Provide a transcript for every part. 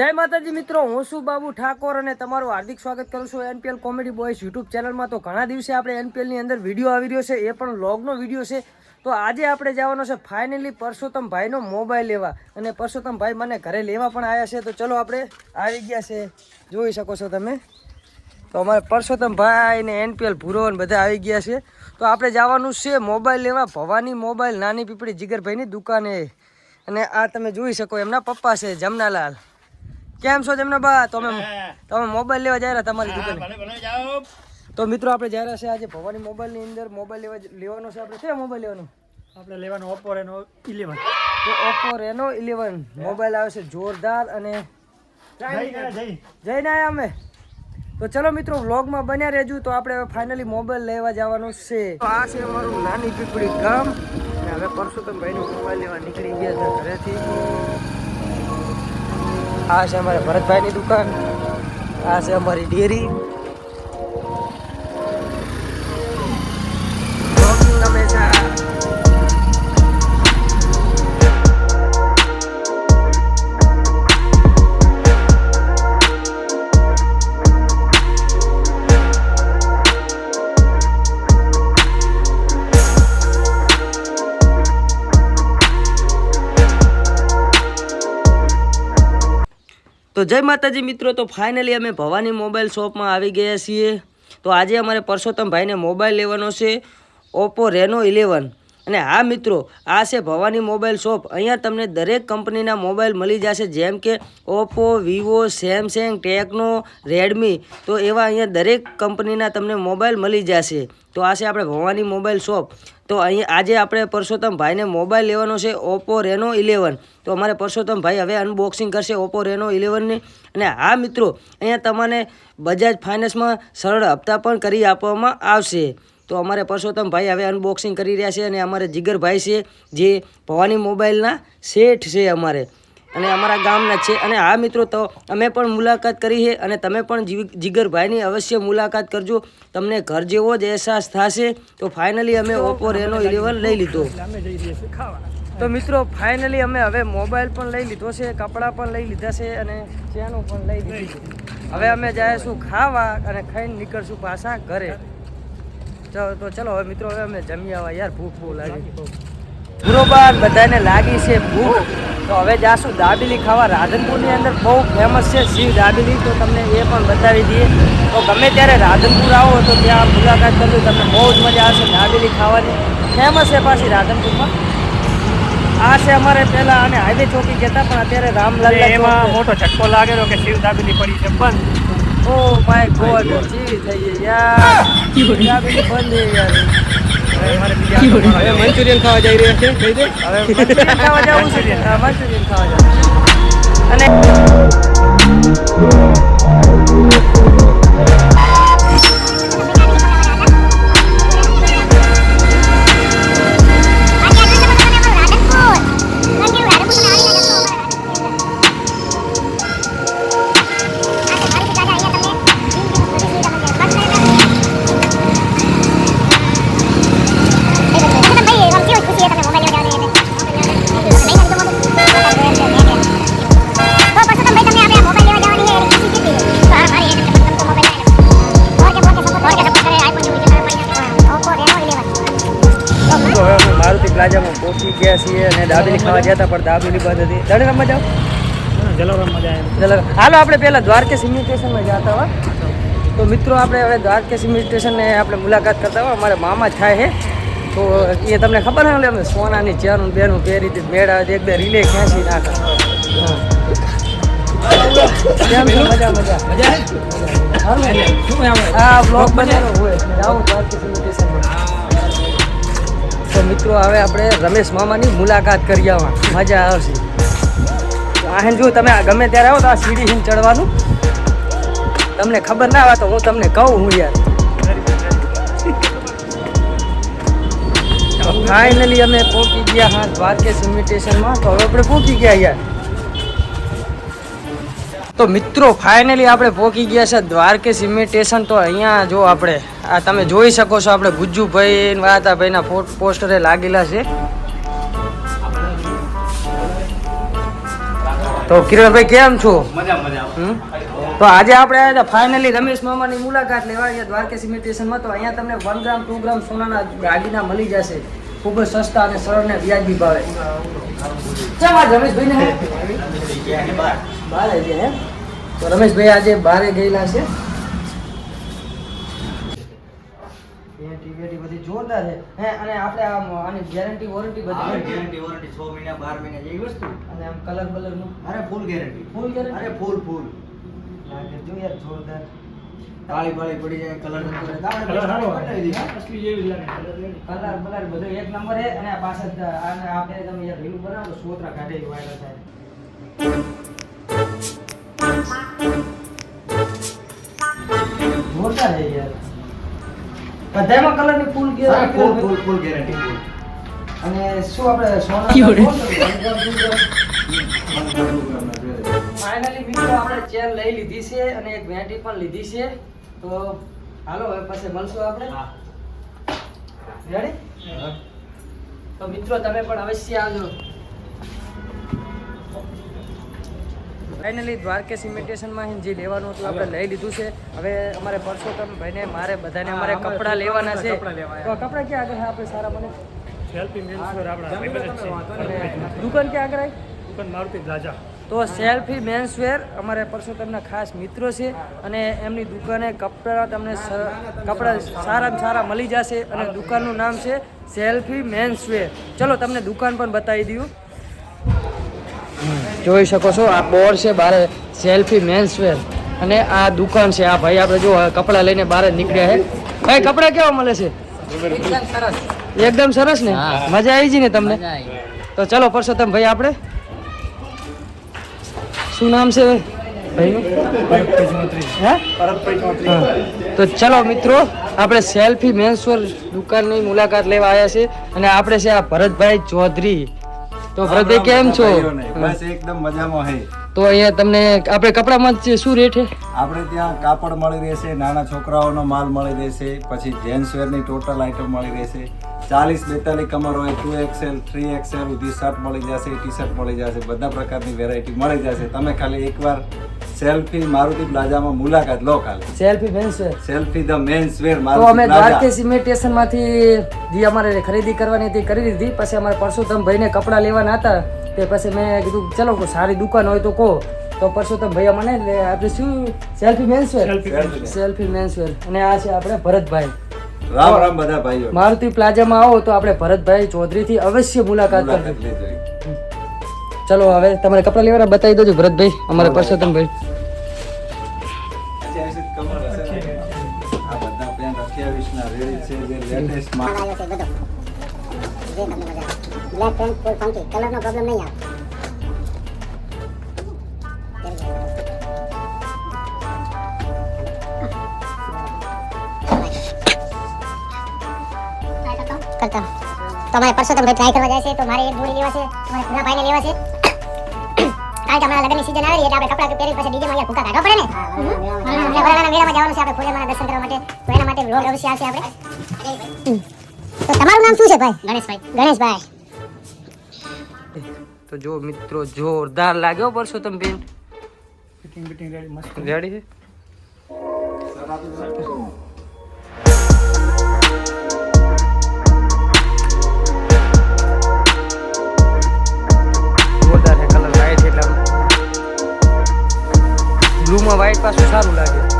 જય માતાજી મિત્રો, હું છું બાબુ ઠાકોર અને તમારું હાર્દિક સ્વાગત કરું છું એનપીએલ કોમેડી બોયસ યુટ્યુબ ચેનલમાં. તો ઘણા દિવસે આપણે એનપીએલની અંદર વીડિયો આવી રહ્યો છે, એ પણ લોગનો વીડિયો છે. તો આજે આપણે જવાનો છે ફાઇનલી પરસોત્તમ ભાઈનો મોબાઈલ લેવા. અને પરસોત્તમભાઈ મને ઘરે લેવા પણ આવ્યા છે. તો ચલો આપણે આવી ગયા છે. જોઈ શકો છો તમે. તો અમારે પરસોત્તમભાઈ ને એનપીએલ ભૂરો બધા આવી ગયા છે. તો આપણે જવાનું છે મોબાઈલ લેવા. ભવાની મોબાઈલ, નાની પીપળી જીગરભાઈની દુકાને. અને આ તમે જોઈ શકો, એમના પપ્પા છે જમનાલાલ. કેમ છો જમનાબા તમે તમે મોબાઈલ લેવા જાય તમારી દુકાને. તો મિત્રો આપણે જાય રહ્યા છે આજે ભવાની મોબાઈલની અંદર. મોબાઈલ લેવા લેવાનો છે આપણે. કયો મોબાઈલ લેવાનો? આપણે લેવાનો ઓપ્પો રેનો ઇલેવન તો ઓપ્પો રેનો ઇલેવન મોબાઈલ આવે છે જોરદાર અને જઈને આવ્યા અમે. તો ચલો મિત્રો વ્લોગમાં બન્યા રહેજો. તો આપણે ફાઇનલી મોબાઈલ લેવા જવાનું છે. તો આ છે અમારું નાની પીપળી ગામ. અને હવે પરસોત્તમભાઈનો મોબાઈલ લેવા નીકળી ગયા છે ઘરેથી. આ છે અમારે ભરતભાઈની દુકાન આ છે અમારી ડેરી. તો જય માતાજી મિત્રો, તો ફાઇનલી અમે ભવાની મોબાઈલ શોપમાં આવી ગયા છીએ. તો આજે અમારે પરસોત્તમભાઈને મોબાઈલ લેવાનો છે ઓપ્પો રેનો ઇલેવન અને હા મિત્રો, આ છે ભવાની મોબાઈલ શોપ. અહીંયા તમને દરેક કંપનીના મોબાઈલ મળી જશે, જેમ કે Oppo, Vivo, Samsung, Tecno, Redmi. તો એવા અહીંયા દરેક કંપનીના તમને મોબાઈલ મળી જશે. તો આ છે આપણે ભવાની મોબાઈલ શોપ. તો અહીંયા આજે આપણે પરસોત્તમ ભાઈને મોબાઈલ લેવાનો છે ઓપ્પો રેનો ઇલેવન. તો અમારે પરસોત્તમ ભાઈ હવે અનબોક્સિંગ કરશે ઓપ્પો રેનો ઇલેવનની. અને હા મિત્રો, અહીંયા તમને બજાજ ફાઇનાન્સમાં સરળ હપ્તા પણ કરી આપવામાં આવશે. તો અમારે પરસોત્તમ ભાઈ હવે અનબોક્સિંગ કરી રહ્યા છે અને અમારે જીગરભાઈ છે જે ભવાની મોબાઈલના શેઠ છે અમારે. અને અમારા ગામના જ છે. અને હા મિત્રો તો અમે પણ મુલાકાત કરી છે અને તમે પણ જીગરભાઈની અવશ્ય મુલાકાત કરજો. તમને ઘર જેવો જ અહેસાસ થશે. તો ફાઇનલી અમે ઓપ્પો રેનો ઇલેવન લઈ લીધો. તો મિત્રો ફાઇનલી અમે હવે મોબાઈલ પણ લઈ લીધો છે કપડાં પણ લઈ લીધા છે અને ચેનો પણ લઈ લીધી છે. હવે અમે જઈશું ખાવા અને ખાઈને નીકળશું પાછા ઘરે. તો ચલો હવે મિત્રો હવે અમે જમી આવા. યાર ભૂખ બહુ લાગી. બરોબર બધાને લાગી છે ભૂખ. તો હવે જાશું દાબેલી ખાવા. રાધનપુરની અંદર બહુ ફેમસ છે શિવ દાબેલી. તો તમને એ પણ બતાવી દઈએ. તો ગમે ત્યારે રાધનપુર આવો તો ત્યાં મુલાકાત કરજો. તમને બહુ જ મજા આવશે દાબેલી ખાવાની. ફેમસ છે પાછી રાધનપુરમાં. આ છે અમારે પહેલા અને હાઈવે ચોકી કહેતા પણ અત્યારે રામલાલ એમાં મોટો ઝટકો લાગેલો કે શિવ દાબેલી પડી છે. બંધ. ઓ માય ગોડ જીવી થઈ ગઈ યાર બંધ યાર મંચુરિયન ખાવા જઈ રહ્યા છે કહી દે. હવે મંચુરિયન ખાવા જવું છે. મંચુરિયન ખાવા જવું અને ગયા છીએ અને દાબેલી ખાવા ગયા હતા પણ દાબેલી બંધ હતી. તને રમવા મજા આવે ચાલો હાલો આપણે પહેલા દ્વારકેશ ઇમિટેશનમાં જતા હોય તો મિત્રો આપણે હવે દ્વારકેશ ઇમિટેશનને આપણે મુલાકાત કરતા હોય અમારે મામા થાય છે તો એ તમને ખબર હોય અમે સોનાની ચેરું બેનું પહેરી હતી મેળા એક બે રિલે ખેંચી નાખે. છે? મજા મજા. આ બ્લોગ બનાવ્યો હોય. જાઉં દ્વારકેશ સિમ્યુ તો મિત્રો, હવે આપણે રમેશ મામાની મુલાકાત કરી આવવા મજા આવશે. આહેન, જો તમે ગમે ત્યારે આવો તો આ સીડી હિન ચડવાનું. તમને ખબર ના આવે તો હું તમને કહું હું યાર. ફાઇનલી અમે પહોંચી ગયા હા દ્વારકેશ ઇન્વિટેશનમાં તો હવે આપણે પહોંચી ગયા યાર. તો મિત્રો ફાઇનલી આપણે પહોંચી ગયા છે દ્વારકેશ ઇમિટેશન તો અહીંયા જો આપણે આ તમે જોઈ શકો છો આપણે ગુજ્જુભાઈ વાતાભાઈના પોસ્ટરે લાગેલા છે. તો કિરણભાઈ કેમ છો? તો આજે આપણે ફાઇનલી રમેશ મામાની મુલાકાત લેવા આવ્યા દ્વારકા સિમેન્ટેશનમાં તો અહીંયા તમને વન ગ્રામ ટુ ગ્રામ સોનાના દાગીના મળી જશે. ખૂબ જ સસ્તા અને સરળ ને વ્યાજબી ભાવે. રમેશભાઈ ને બારે. છે હે? તો રમેશભાઈ આજે બારે ગયેલા છે. બધી જોરદાર છે. હે અને આપણે આમ આની ગેરંટી વોરંટી બધી ગેરંટી વોરંટી છ મહિના બાર મહિના જેવી વસ્તુ. અને આમ કલર બલરનું. અરે ફૂલ ગેરંટી ફૂલ? અરે ફૂલ ફૂલ લાગે જો યાર જોરદાર. બાળી પડી જાય કલર કલર કલર બધું એક નંબર છે. અને આ પાછળ આને આપણે તમે યાર રીલ બનાવો તો સોતરા કાઢે વાયરલ થાય. જોરદાર છે યાર. બધામાં કલરની ફૂલ ફૂલ ગેરંટી ફૂલ ફૂલ ગેરંટી ફૂલ અને શું આપણે સોના ફાઇનલી મિત્રો આપણે ચેન લઈ લીધી છે અને એક વેટી પણ લીધી છે. તો હાલો હવે પછી મળશું આપણે. રેડી તો મિત્રો તમે પણ અવશ્ય આવજો. ફાઇનલી દ્વારકેશ ઇમિટેશનમાં જે લેવાનું હતું આપણે લઈ લીધું છે. હવે અમારે પરસોત્તમ ભાઈને મારે બધાને અમારે કપડાં લેવાના છે. તો કપડાં ક્યાં આગળ આપણે સારા મને દુકાન ક્યાં આગળ દુકાન મારુતિ રાજા. તો સેલ્ફી મેન્સવેર અમારે પરસોત્તમના ખાસ મિત્રો છે અને એમની દુકાને કપડાં તમને કપડાં સારામાં સારા મળી જશે અને દુકાનનું નામ છે સેલ્ફી મેન્સવેર ચલો તમને દુકાન પણ બતાવી દઉં. જોઈ શકો છો આ બોર્ડ છે બારે સેલ્ફી મેન્સવેર અને આ દુકાન છે આ ભાઈ આપણે જો કપડાં લઈને બહાર નીકળ્યા છે. ભાઈ કપડાં કેવા મળે છે? એકદમ સરસ ને? મજા આવી છે ને તમને? તો ચલો પરસોત્તમ ભાઈ આપણે. શું નામ છે. તો ચલો મિત્રો આપણે સેલ્ફી મેન્સવેર દુકાનની મુલાકાત લેવા આવ્યા છે અને આપણે છે આ ભરતભાઈ ચૌધરી. તો પ્રદીપ કેમ છો? બસ એકદમ મજામાં હે. તો અહીંયા તમને આપણે કપડામાં શું રેટ છે? આપણે ત્યાં કાપડ મળી રહેશે નાના છોકરાઓનો માલ મળી રહેશે પછી જેન્ટ્સ વેરની ટોટલ આઇટમ મળી રહેશે. ચાલીસ બેતાલીસ કમર હોય ટુ એક્સેલ થ્રી એક્સેલ સુધી શર્ટ મળી જશે ટી શર્ટ મળી જશે બધા પ્રકારની વેરાયટી મળી જશે. તમે ખાલી એકવાર સેલ્ફી મારુતિ પ્લાઝામાં મુલાકાત લો ખાલી. Selfie menswear selfie the men's wear તો મારુતિ અમે ઇમિટેશનમાંથી જે અમારે ખરીદી કરવાની હતી કરી દીધી. પછી અમારે પરસોત્તમ ભાઈને કપડાં લેવાના હતા. તે પછી મેં કીધું ચલો કોઈ સારી દુકાન હોય તો કહો. તો પરસોત્તમ ભાઈ મને આપણે શું? સેલ્ફી મેન્સવેર સેલ્ફી મેન્સવેર અને આ છે આપણે ભરતભાઈ. રામ રામ બધા ભાઈઓ. મારુતિ પ્લાઝામાં આવો તો આપણે ભરતભાઈ ચૌધરીથી અવશ્ય મુલાકાત કરજો. ચલો હવે તમારે કપડાં લેવાના બતાવી દેજો ભરતભાઈ અમારે ને? અઠ્યાવીસ ના? રેડી છે. જે લેટેસ્ટમાં જે તમને મજા બ્લેક પેન્ટ ફૂલ ફંકી કલરનો પ્રોબ્લેમ નહીં આવે કરતા તો અમારે પરસોત્તમ ટ્રાય કરવા જાય છે તો મારે એક જોડી લેવા છે તમારે પૂરા ભાઈને લેવા છે કારણ કે અમારા લગ્નની સીઝન આવી એટલે આપણે કપડાં પહેરી પછી ડીજેમાં અહીંયા કાઢવા પડે ને મેળામાં જવાનું છે આપણે પૂજામાં દર્શન કરવા માટે તો એના માટે વ્લોગ અવશ્ય આવશે આપણે તો તમારું નામ શું છે ભાઈ ગણેશભાઈ ગણેશભાઈ તો જો મિત્રો જોરદાર લાગ્યો Parsottam ben. Fitting fitting ready મસ્ત. રેડી છે? જોરદાર છે કલર વ્હાઈટ એટલે બ્લુમાં વ્હાઈટ પાછું સારું લાગે.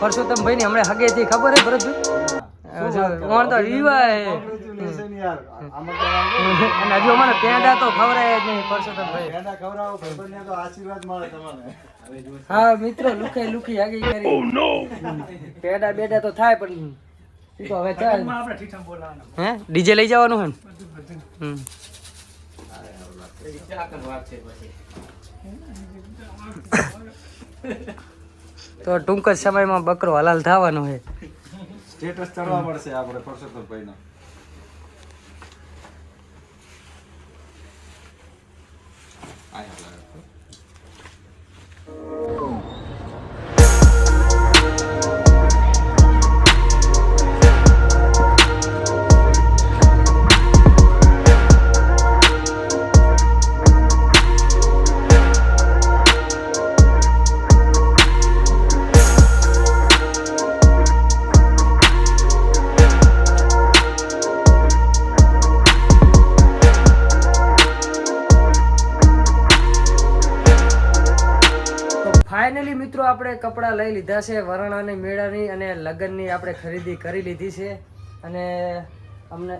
પરસોત્તમ ભાઈ ને હમણાં હગે થી ખબર હે ભરતભાઈ? કોણ તો રીવા હે Congratulations યાર. આમાં તો વાંધો નહીં. અને હજુ અમારે પેંડા તો ખવરાય જ નહીં પરસોત્તમ ભાઈ પેંડા ખવડાવો, ભાઈબંધને તો આશીર્વાદ મળે તમને. હા મિત્રો લુખાઈ લુખી આગી કરી. પેડા બેડા તો થાય પણ તો હવે ચાલ. હે? ડીજે લઈ જવાનું હે? ને? હમ. તો ટૂંક જ સમયમાં બકરો હલાલ થવાનો છે. સ્ટેટસ ચડવા પડશે આપણે પરસોત્તમભાઈનો. કપડાં લઈ લીધા છે વરણાની મેળાની અને લગ્નની આપણે ખરીદી કરી લીધી છે. અને અમને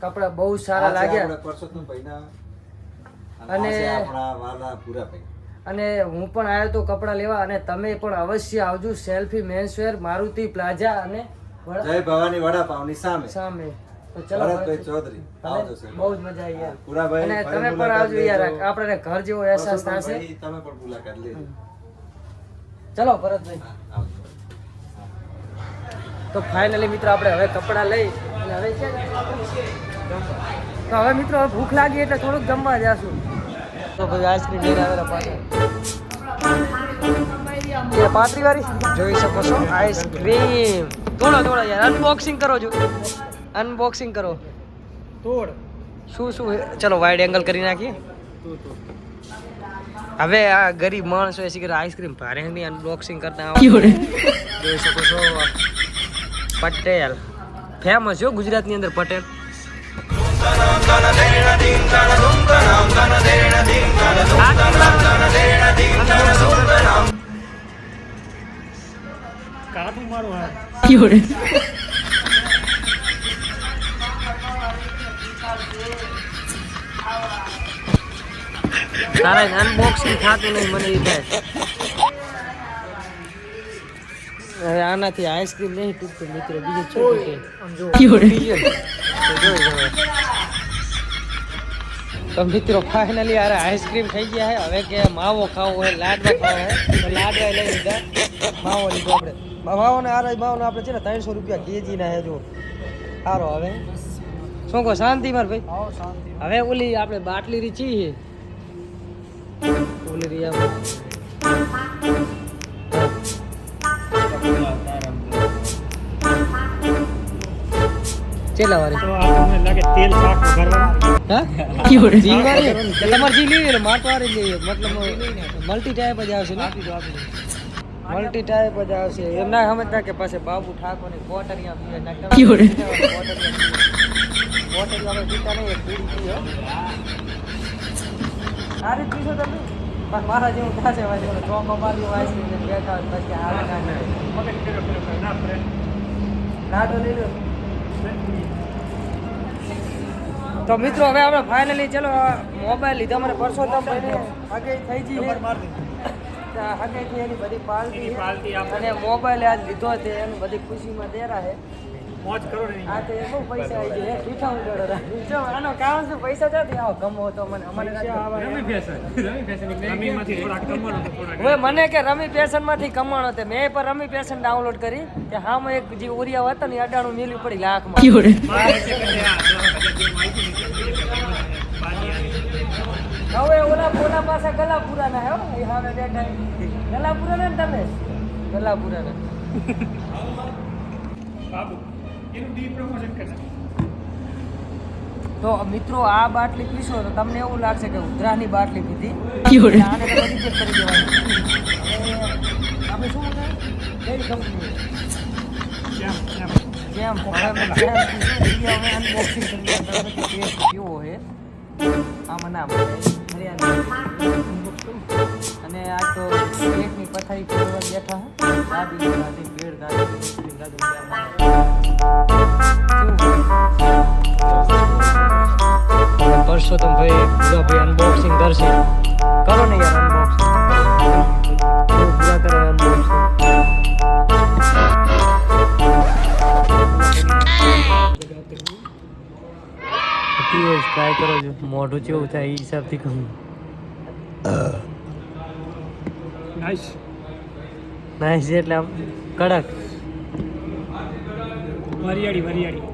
કપડાં બહુ સારા લાગ્યા. અને અને- હું પણ આવ્યો તો કપડાં લેવા અને તમે પણ અવશ્ય આવજો સેલ્ફી મેન્સવેર મારુતિ પ્લાઝા અને જય ભવાની વડાપાવની સામે. સામે. ચૌધરી તમે બહુ જ મજા આવી યાર અને તમે પણ આવજો યાર. આપણે ઘર જેવો અહેસાસ થશે. તમે પણ મુલાકાત લેજો. ચલો ભરતભાઈ. તો ફાઇનલી મિત્રો આપણે હવે કપડાં લઈ અને હવે છે તો હવે મિત્રો હવે ભૂખ લાગી એટલે થોડુંક જમવા જશું તો ભાઈ આઈસ્ક્રીમ લઈને આવેલા પાછળ. પાતરી વાળી? જોઈ શકો છો આઈસ્ક્રીમ થોડો થોડો યાર અનબોક્સિંગ કરો છો અનબોક્સિંગ કરો. તોડ. શું શું? ચલો વાઇડ એંગલ કરી નાખીએ. હવે આ ગરીબ માણસો એ સિગરેટ આઈસ્ક્રીમ ભારે ની અનબોક્સિંગ કરતા. જોઈ શકો છો પટેલ. ફેમસ છો ગુજરાતની અંદર પટેલ. કાટું મારું તારા અનબોક્સિંગ થતું નહીં મને એ થાય. હવે આનાથી આઈસ્ક્રીમ નહીં તૂટતું મિત્રો બીજું તૂટે? તો મિત્રો ફાઇનલી અરે આઈસ્ક્રીમ ખાઈ ગયા હે. હવે કે માવો ખાવો હોય લાડવા ખાવો હોય તો લાડવા લઈ લીધા. માવો લીધો આપણે. માવો ને આરે માવો ને આપણે છે ને ત્રણસો રૂપિયા કેજી ના હે જો. સારો હવે. શું કહો શાંતિ માર ભાઈ? હવે ઓલી આપણે બાટલી રીચી છે ઓલી રી આમ. ચેલા વાળી તો આ તમને લાગે તેલ શાક વઘારવાનું હા જીંગ વાળી કે તમારે જીંગ લેવી એટલે માટ વાળી લેવી મતલબ મલ્ટી ટાઈપ જ આવશે ને મલ્ટી ટાઈપ જ આવશે એમ ના સમજતા કે પાસે બાબુ ઠાકોરની કોટરિયા પીએ ના કોટરિયા આપણે પીતા નહીં એક બીડી પીએ સારી પીશો તમે પણ મારા જેવું થશે પછી ચોકો મારી આઈસ્ક્રીમ ને બેઠા હોય પછી આવે ના ના મગજ ફેરો ફેરો કરે. ના ફરે. લાડો લઈ લો તો મિત્રો હવે આપણે ફાઇનલી ચલો મોબાઈલ લીધો મને પરસોત્તમ ભાઈ આગે થઈ ગઈ હગે થઈ એની બધી. આપણે- અને મોબાઈલ આજ લીધો છે એની બધી ખુશીમાં દેરા છે મોજ કરો ને આ તો એ પૈસા આવી ગયા પીઠા ઉડાડો જો આનો કારણ શું પૈસા ક્યાંથી આવો ગમો તો મને. અમને રમી ફેશન રમી ફેશન રમીમાંથી થોડાક કમાણો તો હવે મને કે રમી પેશનમાંથી કમાણો તે. મેં પણ રમી પેશન ડાઉનલોડ કરી કે હામાં એક જે ઉરિયા હતા ને અડાણું મિલ્યું પડી પાછી આવી. હવે ઓલા પોલા પાસે ગલાપુરા ના હો એ હવે બેઠા. ગલાપુરા ને તમે? ગલાપુરા ના બાબુ. એનું ડી પ્રમોશન કરે તો મિત્રો આ બાટલી પીશો તો તમને એવું લાગશે કે ઉધરાની બાટલી પીધી. આને તો બધી ચેક કરી દેવાની. આપણે શું છે કઈ કંપની જેમ જેમ. જેમ હવે અનબોક્સિંગ કરી કેવો છે આમાં ના મળે અને આ તો પેટની પથારી ફેરવા બેઠા હે. દાદી દાદી બેડ દાદી દાદી પરસોત્તમ ભાઈ પૂરા ભાઈ અનબોક્સિંગ કરશે. કરો ને યાર અનબોક્સિંગ પૂરા કરો અનબોક્સિંગ ટ્રાય કરો છો. મોઢું કેવું થાય એ હિસાબથી કહું. નાઈસ નાઈસ એટલે આમ કડક. વરિયાળી વરિયાળી.